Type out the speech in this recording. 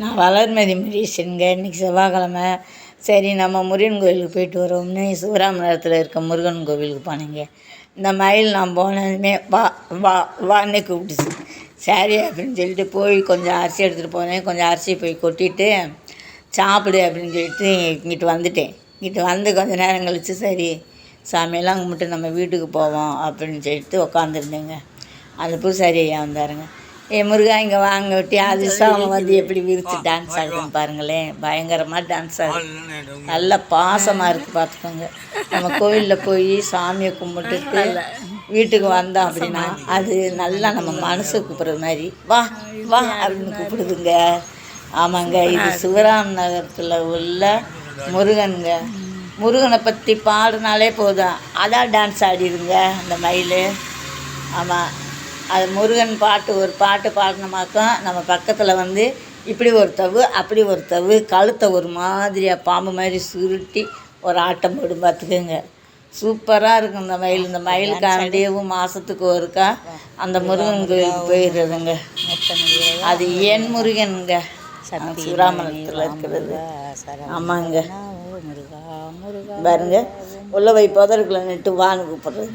நான் வளர்மதி முரீஷனுங்க இன்றைக்கி செவ்வாய்க்கிழமை. சரி நம்ம முருகன் கோயிலுக்கு போயிட்டு வரோம்னு சிவராமபுரத்தில் இருக்க முருகன் கோவிலுக்கு போனேங்க. இந்த மயில் நான் போனதுமே வா வா வான்னு கூப்பிட்டுச்சு. சரி அப்படின்னு சொல்லிட்டு போய் கொஞ்சம் அரிசி எடுத்துகிட்டு போனேன். கொஞ்சம் அரிசி போய் கொட்டிட்டு சாப்பிடு அப்படின்னு சொல்லிட்டு இங்கிட்டு வந்துட்டேன். இங்கிட்டு வந்து கொஞ்ச நேரம் கழித்து சரி சாமியெல்லாம் கும்பிட்டு நம்ம வீட்டுக்கு போவோம் அப்படின்னு சொல்லிட்டு உக்காந்துருந்தேங்க. அந்த பூசாரி ஐயா வந்தாருங்க. ஏ முருகா இங்கே வாங்க விட்டி அதிர்ஷ்டம் அவன் வந்து எப்படி விரித்து டான்ஸ் ஆடுதுன்னு பாருங்களேன். பயங்கரமாக டான்ஸ் ஆடுது நல்ல பாசமாக இருக்குது பார்த்துக்கோங்க. நம்ம கோவிலில் போய் சாமியை கும்பிட்டுட்டு வீட்டுக்கு வந்தோம் அப்படின்னா அது நல்லா நம்ம மனசு கூப்பிட்றது மாதிரி வா வா அப்படின்னு கூப்பிடுதுங்க. ஆமாங்க இது சிவராம் நகரத்தில் உள்ள முருகனுங்க. முருகனை பற்றி பாடினாலே போதும். அதான் டான்ஸ் ஆடிடுங்க அந்த மயில். ஆமாம் அது முருகன் பாட்டு ஒரு பாட்டு பாடினமாக்கம் நம்ம பக்கத்தில் வந்து இப்படி ஒரு தவு அப்படி ஒரு தவு கழுத்தை ஒரு மாதிரியாக பாம்பு மாதிரி சுருட்டி ஒரு ஆட்டம் போடும் பார்த்துக்கோங்க. சூப்பராக இருக்கும் இந்த மயில். இந்த மயிலுக்காண்டியவும் மாதத்துக்கு ஒருக்கா அந்த முருகன் கோயிலுக்கு போயிடுறதுங்க. அது என் முருகனுங்க. சிவராமனத்தில் இருக்கிறது. ஆமாங்க. பாருங்க. உள்ள போய் புதருக்குள்ள நிட்டு வான்னு கூப்பிடுறது.